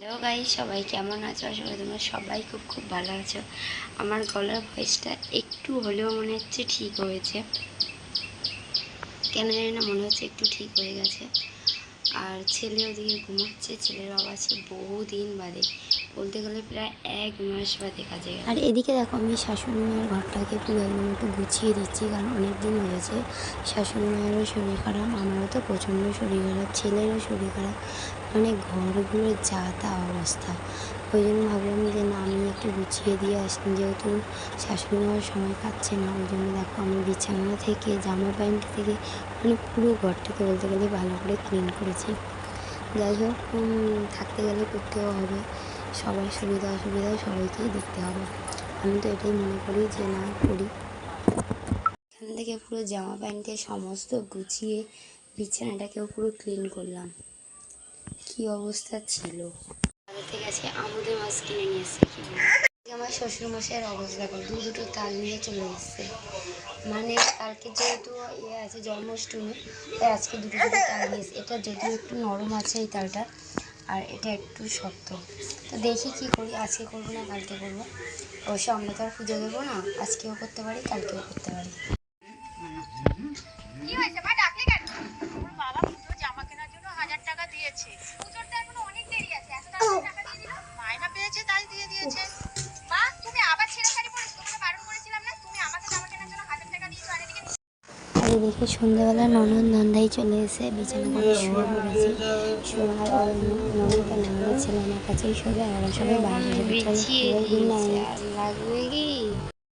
Hello guy সবাই কেমন আছো? সবাই তোমার সবাই খুব খুব ভালো আছো। আমার গলার ভয়েসটা একটু হলেও মনে হচ্ছে ঠিক হয়েছে। কেন জানি না, মনে হচ্ছে একটু ঠিক হয়ে গেছে। আর ছেলে ওদিকে ঘুমাচ্ছে, ছেলের বাবা আছে বহুদিন বাদে। বলতে গেলে প্রায় এক মাস বাদে কাজে আর এদিকে দেখো আমি শাশুড়ি মায়ের ঘরটাকে পুরো একদম একটু গুছিয়ে দিচ্ছি, কারণ অনেক দিন হয়েছে শাশুড়ি মায়েরও শরীর খারাপ, আমারও তো প্রচণ্ড শরীর খারাপ, ছেলেরও শরীর খারাপ। মানে ঘরগুলোর যা তা অবস্থা। ওই জন্য ভাবলাম যে না, আমি একটু গুছিয়ে দিয়ে আসি। যেহেতু শাশুড়ি মায়ের সময় পাচ্ছে না, ওই জন্য দেখো আমি বিছানা থেকে, জামা প্যান্ট থেকে মানে পুরো ঘরটাকে বলতে গেলে ভালো করে ক্লিন করেছি। যাই হোক থাকতে গেলে করতেও হবে। সবার সুবিধা অসুবিধা সবাইকেই দেখতে হবে। আমি তো এটাই মনে করি যে না করি। এখান থেকে পুরো জামা প্যান্টের সমস্ত গুছিয়ে বিছানাটাকেও পুরো ক্লিন করলাম। কি অবস্থা ছিল? বাজার থেকে আজকে আমুদে মাছ কিনে নিয়ে এসছে আমার শ্বশুর মশাইয়ের অবস্থা দেখো, দু দুটো তাল নিয়ে চলে এসছে। মানে কালকে যেহেতু ইয়ে আছে, জন্মাষ্টমী, তাই আজকে দুটো দুটো তাল নিয়ে এটা যদিও একটু নরম আছে এই তালটা, আর এটা একটু শক্ত। তো দেখি কি করি, আজকে করব না কালকে করব? অবশ্য আমরা তো আর পুজো দেবো না, আজকেও করতে পারি, কালকেও করতে পারি। আর এদিকে সন্ধ্যাবেলা ননদ নন্দাই চলে এসে বিছানা করে শুয়ে পড়েছে। শোয়ার ওর ননদটা ননদের ছেলে আমার কাছেই শোবে আর সবাই বাইরে। লাগবে কি?